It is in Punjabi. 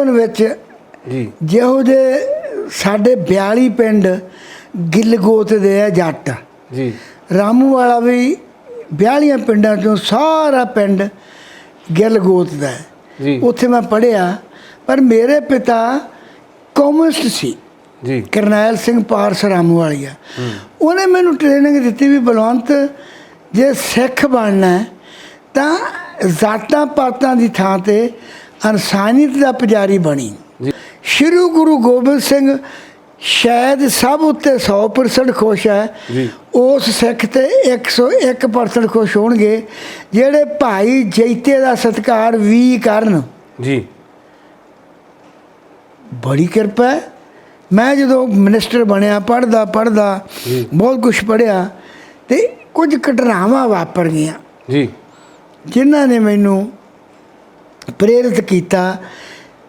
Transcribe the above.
ਬਚਪਨ ਵਿੱਚ ਜੀ। ਜਿਹੋ ਜੇ ਸਾਡੇ 42 ਪਿੰਡ ਗਿੱਲ ਗੋਤ ਦੇ ਆ ਜੱਟ। ਜੀ। ਰਾਮੂ ਵਾਲਾ ਵੀ 42 ਪਿੰਡਾਂ ਚੋਂ ਸਾਰਾ ਪਿੰਡ ਗਿੱਲ ਗੋਤ ਦਾ ਹੈ। ਜੀ। ਉੱਥੇ ਮੈਂ ਪੜ੍ਹਿਆ ਪਰ ਮੇਰੇ ਪਿਤਾ ਕਮਿਊਨਿਸਟ ਸੀ। ਜੀ। ਕਰਨੈਲ ਸਿੰਘ ਪਾਰਸ ਰਾਮੂ ਵਾਲੀਆ ਉਹਨੇ ਮੈਨੂੰ ਟ੍ਰੇਨਿੰਗ ਦਿੱਤੀ ਵੀ ਬਲਵੰਤ ਜੇ ਸਿੱਖ ਬਣਨਾ ਤਾਂ ਜ਼ਾਤਾਂ ਪਾਤਾਂ ਦੀ ਥਾਂ ਤੇ ਇਨਸਾਨੀਅਤ ਦਾ ਪੁਜਾਰੀ ਬਣੀ। ਸ਼੍ਰੀ ਗੁਰੂ ਗੋਬਿੰਦ ਸਿੰਘ ਸ਼ਾਇਦ ਸਭ ਉੱਤੇ 100% ਖੁਸ਼ ਹੈ। ਉਸ ਸਿੱਖ ਤੇ 101% ਖੁਸ਼ ਹੋਣਗੇ ਜਿਹੜੇ ਭਾਈ ਜੈਤੇ ਦਾ ਸਤਿਕਾਰ ਵੀ ਕਰਨ। ਜੀ। ਬੜੀ ਕਿਰਪਾ ਮੈਂ ਜਦੋਂ ਮਿਨਿਸਟਰ ਬਣਿਆ ਪੜਦਾ ਪੜਦਾ। ਬਹੁਤ ਕੁਝ ਪੜਿਆ ਤੇ ਕੁਝ ਘਟਨਾਵਾਂ ਵਾਪਰ ਗਈਆਂ। ਜੀ। ਜਿਨ੍ਹਾਂ ਨੇ ਮੈਨੂੰ Para ele que está